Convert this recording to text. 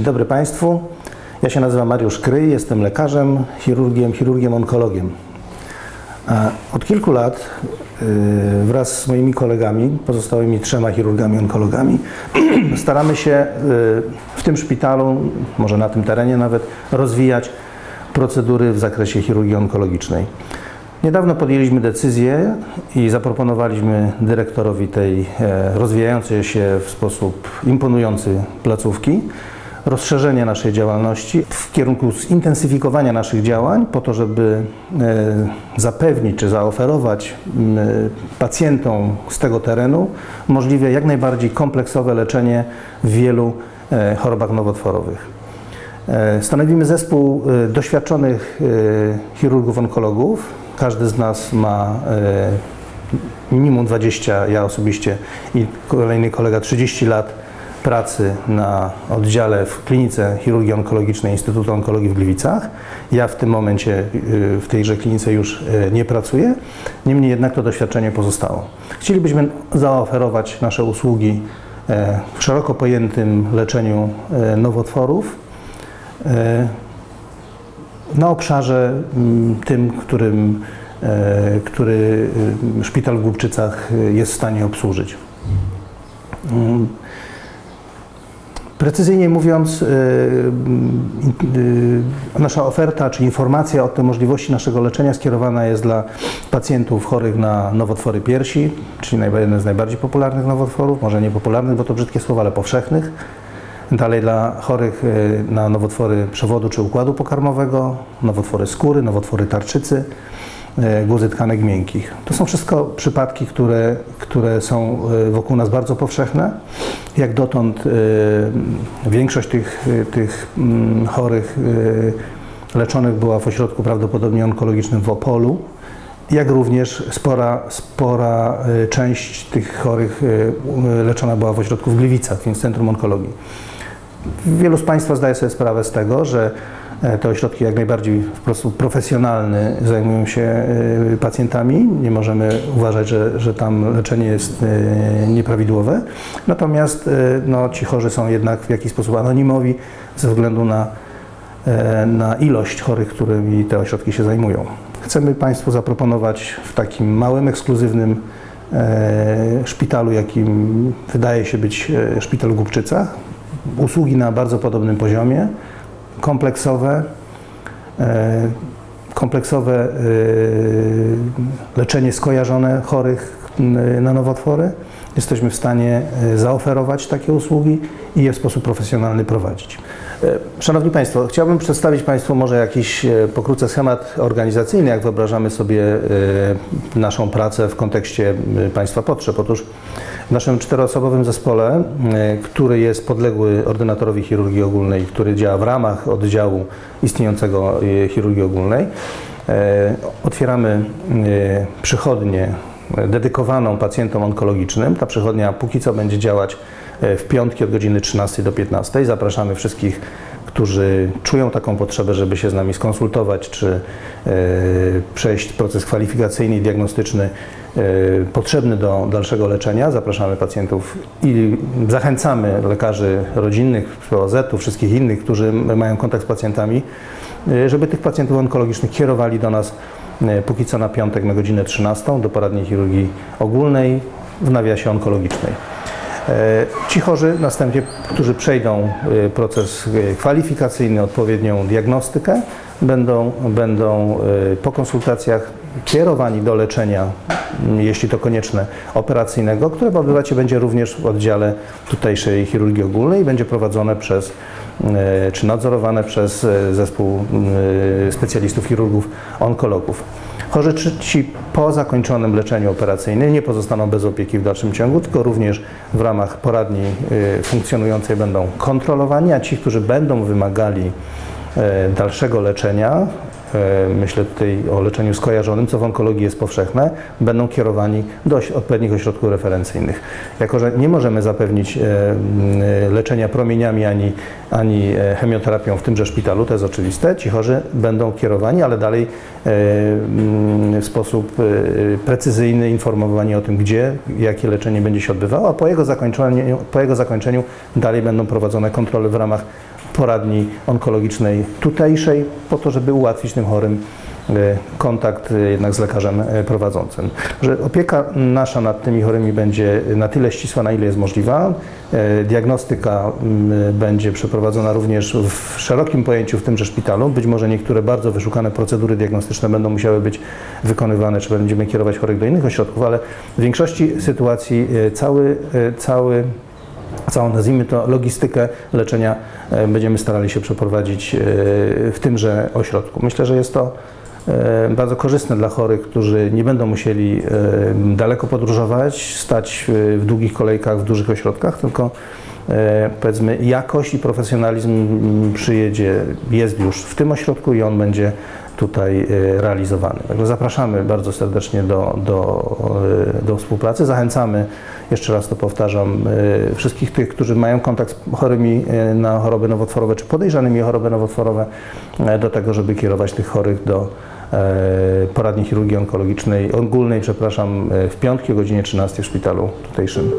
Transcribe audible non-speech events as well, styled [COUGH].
Dzień dobry Państwu. Ja się nazywam Mariusz Kryj, jestem lekarzem, chirurgiem, chirurgiem onkologiem. Od kilku lat y, wraz z moimi kolegami, pozostałymi trzema chirurgami onkologami, [CLEARS THROAT] staramy się y, w tym szpitalu, może na tym terenie nawet, rozwijać procedury w zakresie chirurgii onkologicznej. Niedawno podjęliśmy decyzję i zaproponowaliśmy dyrektorowi tej e, rozwijającej się w sposób imponujący placówki rozszerzenie naszej działalności w kierunku zintensyfikowania naszych działań po to, żeby e, zapewnić czy zaoferować pacjentom z tego terenu możliwie jak najbardziej kompleksowe leczenie w wielu e, chorobach nowotworowych. E, Stanowimy zespół doświadczonych chirurgów onkologów. Każdy z nas ma minimum 20, ja osobiście i kolejny kolega 30 lat pracy na oddziale w klinice chirurgii onkologicznej Instytutu Onkologii w Gliwicach. Ja w tym momencie y, w tejże klinice już y, nie pracuję, niemniej jednak to doświadczenie pozostało. Chcielibyśmy zaoferować nasze usługi e, w szeroko pojętym leczeniu e, nowotworów e, na obszarze mm, tym, którym, który y, szpital w Głubczycach jest w stanie obsłużyć. Precyzyjnie mówiąc, y, y, nasza oferta czy informacja o tej możliwości naszego leczenia skierowana jest dla pacjentów chorych na nowotwory piersi, czyli jeden z najbardziej popularnych nowotworów, może nie popularnych, bo to brzydkie słowo, ale powszechnych. Dalej dla chorych y, na nowotwory przewodu czy układu pokarmowego, nowotwory skóry, nowotwory tarczycy, y, guzy tkanek miękkich. To są wszystko przypadki, które, które są y, wokół nas bardzo powszechne. Jak dotąd y, większość tych, tych mm, chorych leczonych była w ośrodku prawdopodobnie onkologicznym w Opolu jak również spora, spora część tych chorych leczona była w ośrodku w Gliwicach, więc Centrum Onkologii. Wielu z Państwa zdaje sobie sprawę z tego, że e, te ośrodki jak najbardziej w sposób profesjonalny zajmują się y, pacjentami. Nie możemy uważać, że, że tam leczenie jest y, nieprawidłowe. Natomiast no, ci chorzy są jednak w jakiś sposób anonimowi ze względu na, e, na ilość chorych, którymi te ośrodki się zajmują. Chcemy Państwu zaproponować w takim małym, ekskluzywnym e, szpitalu, jakim wydaje się być e, szpital w Głubczycach, usługi na bardzo podobnym poziomie, kompleksowe, e, kompleksowe e, leczenie skojarzone chorych na nowotwory. Jesteśmy w stanie e, zaoferować takie usługi i je w sposób profesjonalny prowadzić. E, Szanowni Państwo, chciałbym przedstawić Państwu może jakiś e, pokrótce schemat organizacyjny, jak wyobrażamy sobie naszą pracę w kontekście Państwa potrzeb. Otóż w naszym czteroosobowym zespole, który jest podległy ordynatorowi chirurgii ogólnej, który działa w ramach oddziału istniejącego chirurgii ogólnej, otwieramy e, przychodnię e, dedykowaną pacjentom onkologicznym. Ta przychodnia póki co będzie działać e, w piątki od godziny 13 do 15. Zapraszamy wszystkich, którzy czują taką potrzebę, żeby się z nami skonsultować, czy e, przejść proces kwalifikacyjny i diagnostyczny e, potrzebny do dalszego leczenia. Zapraszamy pacjentów i zachęcamy lekarzy rodzinnych, POZ-u, wszystkich innych, którzy mają kontakt z pacjentami, żeby tych pacjentów onkologicznych kierowali do nas póki co na piątek na godzinę 13 do poradni chirurgii ogólnej w nawiasie onkologicznej. E, Ci chorzy następnie, którzy przejdą e, proces e, kwalifikacyjny, odpowiednią diagnostykę, będą, będą e, po konsultacjach kierowani do leczenia, jeśli to konieczne, operacyjnego, które odbywać się będzie również w oddziale tutejszej chirurgii ogólnej i będzie prowadzone przez e, czy nadzorowane przez e, zespół e, specjalistów chirurgów onkologów. Chorzy ci po zakończonym leczeniu operacyjnym nie pozostaną bez opieki w dalszym ciągu, tylko również w ramach poradni funkcjonującej będą kontrolowani, a ci, którzy będą wymagali dalszego leczenia, myślę tutaj o leczeniu skojarzonym, co w onkologii jest powszechne, będą kierowani do odpowiednich ośrodków referencyjnych. Jako, że nie możemy zapewnić e, leczenia promieniami ani, ani e, chemioterapią w tymże szpitalu, to jest oczywiste, ci chorzy będą kierowani, ale dalej e, w sposób e, precyzyjny informowani o tym, gdzie, jakie leczenie będzie się odbywało, a po jego zakończeniu, po jego zakończeniu dalej będą prowadzone kontrole w ramach poradni onkologicznej tutejszej, po to, żeby ułatwić chorym e, kontakt e, jednak z lekarzem e, prowadzącym. Że opieka nasza nad tymi chorymi będzie na tyle ścisła, na ile jest możliwa. Diagnostyka m, będzie przeprowadzona również w szerokim pojęciu w tymże szpitalu. Być może niektóre bardzo wyszukane procedury diagnostyczne będą musiały być wykonywane, czy będziemy kierować chorych do innych ośrodków, ale w większości sytuacji cały, cały całą, nazwijmy to, logistykę leczenia e, będziemy starali się przeprowadzić e, w tymże ośrodku. Myślę, że jest to e, bardzo korzystne dla chorych, którzy nie będą musieli daleko podróżować, stać w długich kolejkach w dużych ośrodkach, tylko powiedzmy jakość i profesjonalizm przyjedzie, jest już w tym ośrodku i on będzie tutaj e, realizowany. Także zapraszamy bardzo serdecznie do, do, e, do współpracy. Zachęcamy, jeszcze raz to powtarzam, e, wszystkich tych, którzy mają kontakt z chorymi na choroby nowotworowe czy podejrzanymi o choroby nowotworowe, do tego, żeby kierować tych chorych do poradni chirurgii onkologicznej, ogólnej, przepraszam, w piątki o godzinie 13 w szpitalu tutejszym.